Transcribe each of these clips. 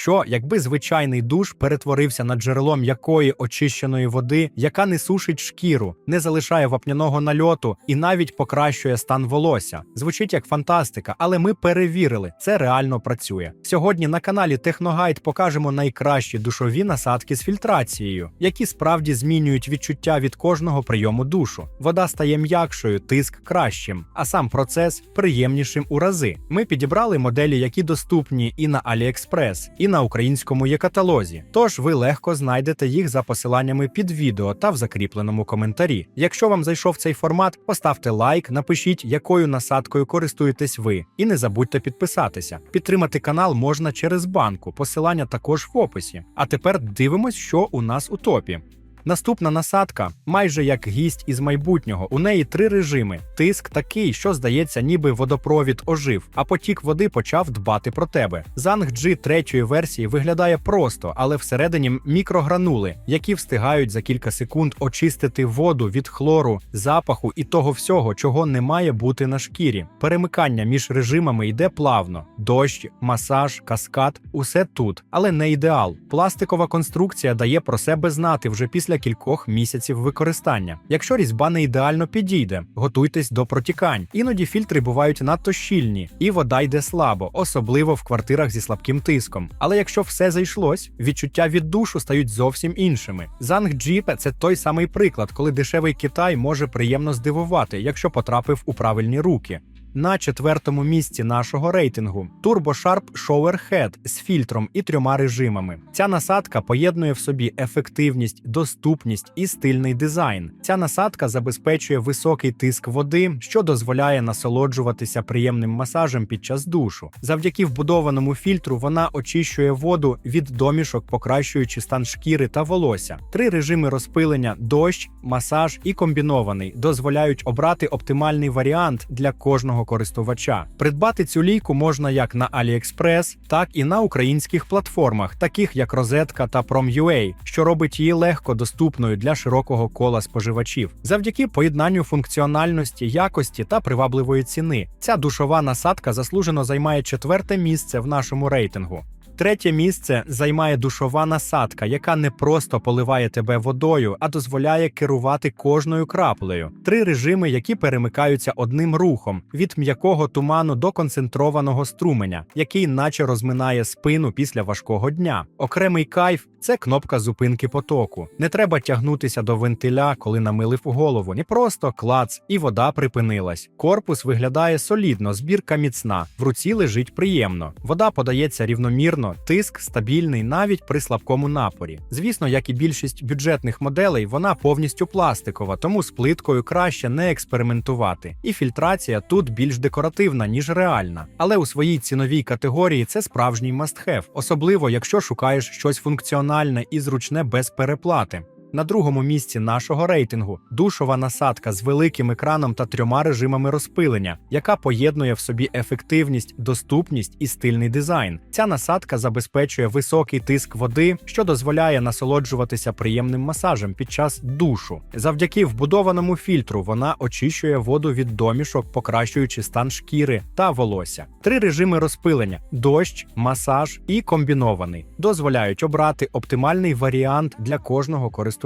що якби звичайний душ перетворився на джерело м'якої очищеної води, яка не сушить шкіру, не залишає вапняного нальоту і навіть покращує стан волосся. Звучить як фантастика, але ми перевірили, це реально працює. Сьогодні на каналі Техногайд покажемо найкращі душові насадки з фільтрацією, які справді змінюють відчуття від кожного прийому душу. Вода стає м'якшою, тиск кращим, а сам процес приємнішим у рази. Ми підібрали моделі, які доступні і на AliExpress, і на українському є-каталозі. Тож ви легко знайдете їх за посиланнями під відео та в закріпленому коментарі. Якщо вам зайшов цей формат, поставте лайк, напишіть, якою насадкою користуєтесь ви, і не забудьте підписатися. Підтримати канал можна через банку. Посилання також в описі. А тепер дивимось, що у нас у топі. Наступна насадка майже як гість із майбутнього. У неї три режими: тиск такий, що здається, ніби водопровід ожив, а потік води почав дбати про тебе. Занг G третьої версії виглядає просто, але всередині мікрогранули, які встигають за кілька секунд очистити воду від хлору, запаху і того всього, чого не має бути на шкірі. Перемикання між режимами йде плавно: дощ, масаж, каскад усе тут, але не ідеал. Пластикова конструкція дає про себе знати вже після кількох місяців використання. Якщо різьба не ідеально підійде, готуйтесь до протікань. Іноді фільтри бувають надто щільні, і вода йде слабо, особливо в квартирах зі слабким тиском. Але якщо все зайшлось, відчуття від душу стають зовсім іншими. Занг Jeep – це той самий приклад, коли дешевий Китай може приємно здивувати, якщо потрапив у правильні руки. На четвертому місці нашого рейтингу Turbo Sharp Shower Head з фільтром і трьома режимами. Ця насадка поєднує в собі ефективність, доступність і стильний дизайн. Ця насадка забезпечує високий тиск води, що дозволяє насолоджуватися приємним масажем під час душу. Завдяки вбудованому фільтру вона очищує воду від домішок, покращуючи стан шкіри та волосся. Три режими розпилення: дощ, масаж і комбінований дозволяють обрати оптимальний варіант для кожного користувача. Придбати цю лійку можна як на AliExpress, так і на українських платформах, таких як Розетка та Prom.ua, що робить її легко доступною для широкого кола споживачів. Завдяки поєднанню функціональності, якості та привабливої ціни. Ця душова насадка заслужено займає четверте місце в нашому рейтингу. Третє місце займає душова насадка, яка не просто поливає тебе водою, а дозволяє керувати кожною краплею. Три режими, які перемикаються одним рухом: від м'якого туману до концентрованого струменя, який наче розминає спину після важкого дня. Окремий кайф це кнопка зупинки потоку. Не треба тягнутися до вентиля, коли намилив голову. Не просто клац, і вода припинилась. Корпус виглядає солідно, збірка міцна, в руці лежить приємно. Вода подається рівномірно, тиск стабільний навіть при слабкому напорі. Звісно, як і більшість бюджетних моделей, вона повністю пластикова, тому з плиткою краще не експериментувати. І фільтрація тут більш декоративна, ніж реальна. Але у своїй ціновій категорії це справжній мастхев, особливо якщо шукаєш щось функціональне і зручне без переплати. На другому місці нашого рейтингу душова насадка з великим екраном та трьома режимами розпилення, яка поєднує в собі ефективність, доступність і стильний дизайн. Ця насадка забезпечує високий тиск води, що дозволяє насолоджуватися приємним масажем під час душу. Завдяки вбудованому фільтру вона очищує воду від домішок, покращуючи стан шкіри та волосся. Три режими розпилення: дощ, масаж і комбінований дозволяють обрати оптимальний варіант для кожного користувача.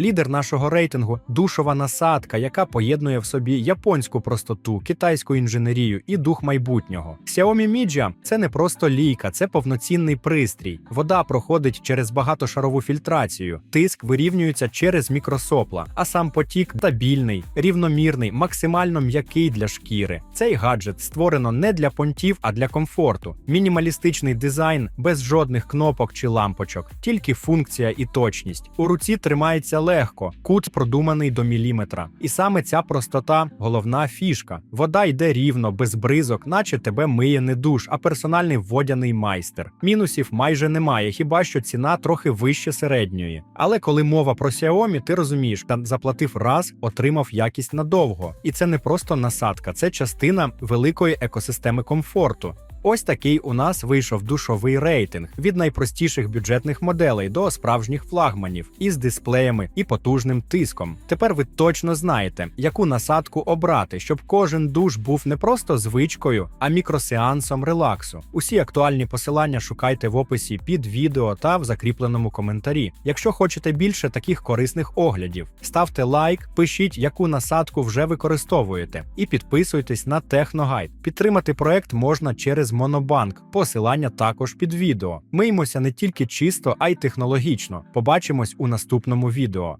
Лідер нашого рейтингу душова насадка, яка поєднує в собі японську простоту, китайську інженерію і дух майбутнього. Xiaomi Mijia – це не просто лійка, це повноцінний пристрій. Вода проходить через багатошарову фільтрацію, тиск вирівнюється через мікросопла, а сам потік стабільний, рівномірний, максимально м'який для шкіри. Цей гаджет створено не для понтів, а для комфорту. Мінімалістичний дизайн без жодних кнопок чи лампочок, тільки функція і точність. У руці тримається легко, кут продуманий до міліметра. І саме ця простота головна фішка. Вода йде рівно, без бризок, наче тебе миє не душ, а персональний водяний майстер. Мінусів майже немає, хіба що ціна трохи вище середньої. Але коли мова про Xiaomi, ти розумієш, там заплатив раз, отримав якість надовго. І це не просто насадка, це частина великої екосистеми комфорту. Ось такий у нас вийшов душовий рейтинг від найпростіших бюджетних моделей до справжніх флагманів із дисплеями і потужним тиском. Тепер ви точно знаєте, яку насадку обрати, щоб кожен душ був не просто звичкою, а мікросеансом релаксу. Усі актуальні посилання шукайте в описі під відео та в закріпленому коментарі. Якщо хочете більше таких корисних оглядів, ставте лайк, пишіть, яку насадку вже використовуєте, і підписуйтесь на Техногайд. Підтримати проект можна через Монобанк. Посилання також під відео. Миємося не тільки чисто, а й технологічно. Побачимось у наступному відео.